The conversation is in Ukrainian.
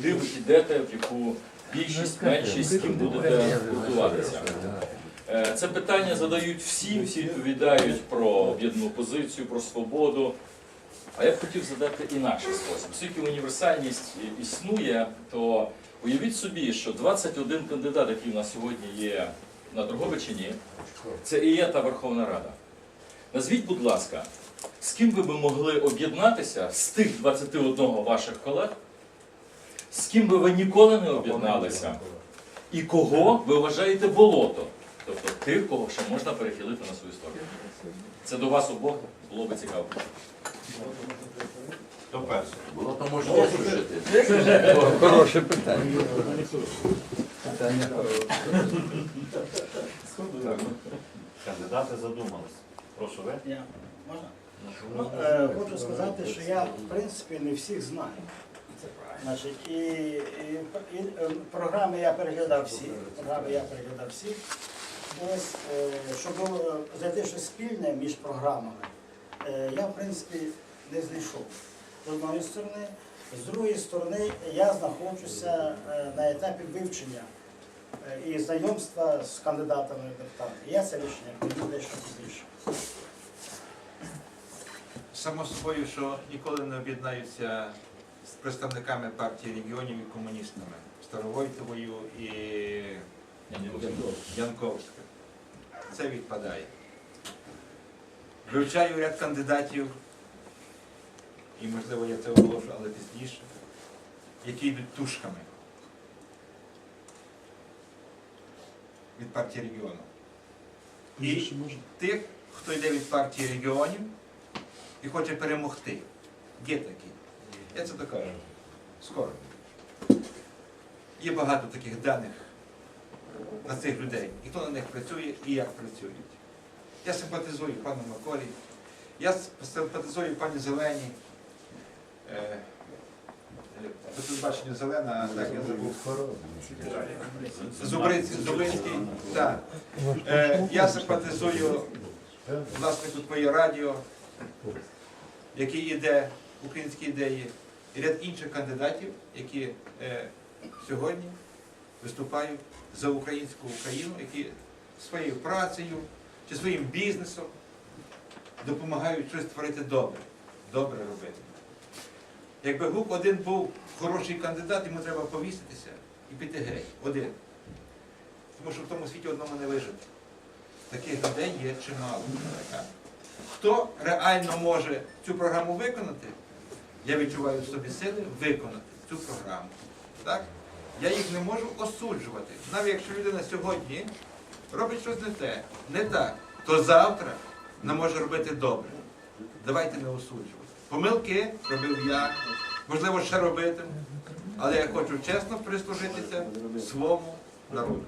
куди ви підете, в яку більшість, меншість, з ким будете готуватися. Е, Це питання задають всі, всі відповідають про об'єднану позицію, про свободу. А я б хотів задати інакший спосіб. Оскільки універсальність існує, то уявіть собі, що 21 кандидат, який у нас сьогодні є на Дрогобичині, це і є та Верховна Рада. Назвіть, будь ласка, з ким ви би могли об'єднатися з тих 21 ваших колег, з ким би ви ніколи не об'єдналися, і кого ви вважаєте болото? Тобто тих, кого ще можна перехилити на свою сторону. Це до вас обох було би цікаво. Хто перший? Було то може висушити. Хороше питання. Питання. Кандидати задумались. Прошу ви. Можна? Ну, е, хочу сказати, що я в принципі не всіх знаю. Значить, і, і, і е, програми я переглядав всі. Програми я переглядав всі. Ось, е, щоб було знайти щось спільне між програмами, е, я в принципі не знайшов. З одної сторони. З другої сторони, я знаходжуся е, на етапі вивчення е, і знайомства з кандидатами в депутати. Я це рішення прийду дещо пізніше. Само собою, що ніколи не об'єднаються з представниками партії регіонів і комуністами Старовойтовою і Янковською. Це відпадає. Вивчаю ряд кандидатів, і можливо я це оголошу, але пізніше, які йдуть тушками від партії регіону. І тих, хто йде від партії регіонів і хоче перемогти. Є такі. Я це докажу. Скоро. Є багато таких даних на цих людей. І хто на них працює, і як працюють. Я симпатизую пану Маколі, я симпатизую пані Зеленій. Е, По телебаченню зелена, так я забув. Зубриць, Зубринський. Так. Е, я симпатизую власнику твоє радіо, який йде українські ідеї, і ряд інших кандидатів, які е, сьогодні виступають за українську Україну, які своєю працею чи своїм бізнесом допомагають щось творити добре, добре робити. Якби ГУК один був хороший кандидат, йому треба повіситися і піти геть. Один. Тому що в тому світі одному не вижити. Таких людей є чимало. Хто реально може цю програму виконати, я відчуваю в собі сили виконати цю програму. Так? Я їх не можу осуджувати. Навіть якщо людина сьогодні робить щось не те, не так, то завтра вона може робити добре. Давайте не осуджувати. Помилки робив я, можливо, ще робитиму, але я хочу чесно прислужитися своєму народу.